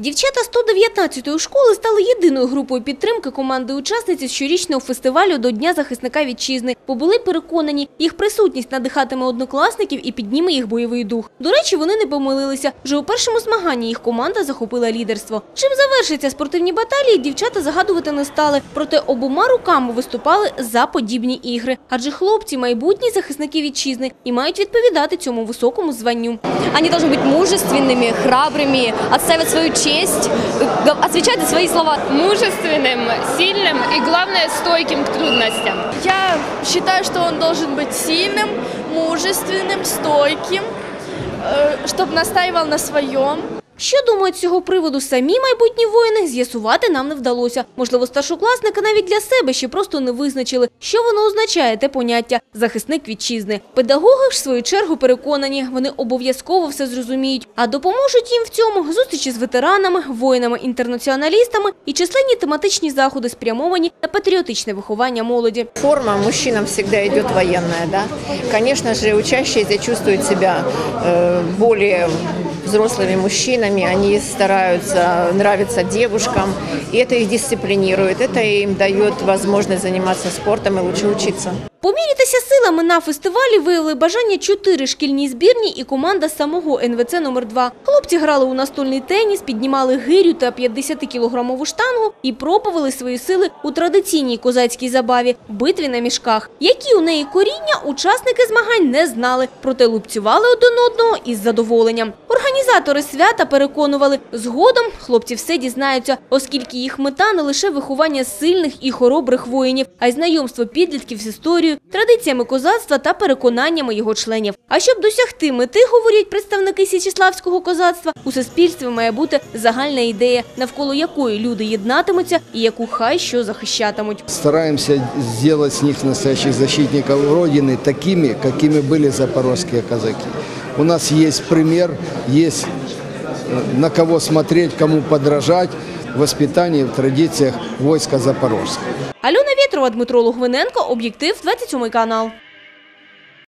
Дівчата 119-ї школи стали єдиною групою підтримки команди учасниці щорічного фестивалю до Дня захисника вітчизни, бо були переконані, їх присутність надихатиме однокласників і підніме їх бойовий дух. До речі, вони не помилилися. Вже у першому змаганні їх команда захопила лідерство. Чим завершаться спортивні баталії, дівчата загадувати не стали. Проте обома руками виступали за подібні ігри. Адже хлопці майбутні захисники вітчизни і мають відповідати цьому високому званню. Они должны быть мужественными, храбрыми, отстаивать свою честь, Э, г- отвечать за свои слова. мужественным, сильным и, главное, стойким к трудностям. Я считаю, что он должен быть сильным, мужественным, стойким, чтобы настаивал на своем. Що думають цього приводу самі майбутні воїни, з'ясувати нам не вдалося. Можливо, старшокласники навіть для себе ще просто не визначили, що воно означає те поняття захисник вітчизни. Педагоги ж в свою чергу переконані, вони обов'язково все зрозуміють, а допоможуть їм в цьому зустрічі з ветеранами, воїнами-інтернаціоналістами і численні тематичні заходи, спрямовані на патріотичне виховання молоді. Форма мужчинам всегда идет военная, да. Конечно же, учащиеся чувствуют себя э, более взрослыми мужчинами, они стараются нравиться девушкам, и это их дисциплинирует, это им дает возможность заниматься спортом и лучше учиться. Помірятися силами на фестивалі виявили бажання чотири шкільні збірні і команда самого НВЦ номер 2 Хлопці грали у настольний теніс, піднімали гирю та 50-кілограмову штангу і пробували свої сили у традиційній козацькій забаві – битві на мішках. Які у неї коріння, учасники змагань не знали, проте лупцювали один одного із задоволенням. Організатори свята переконували, згодом хлопці все дізнаються, оскільки їх мета не лише виховання сильних і хоробрих воїнів, а й знайомство підлітків з історією, традиціями козацтва та переконаннями його членів. А щоб досягти мети, говорять представники січеславського козацтва, у суспільстві має бути загальна ідея, навколо якої люди єднатимуться і яку хай що захищатимуть. Стараемся сделать с них настоящих защитников Родины такими, какими были запорожские казаки. У нас есть пример, есть э, на кого смотреть, кому подражать в воспитании, в традициях войска Запорожского. Альона Ветрова, Дмитро Логвиненко, Об'єктив, 27 канал.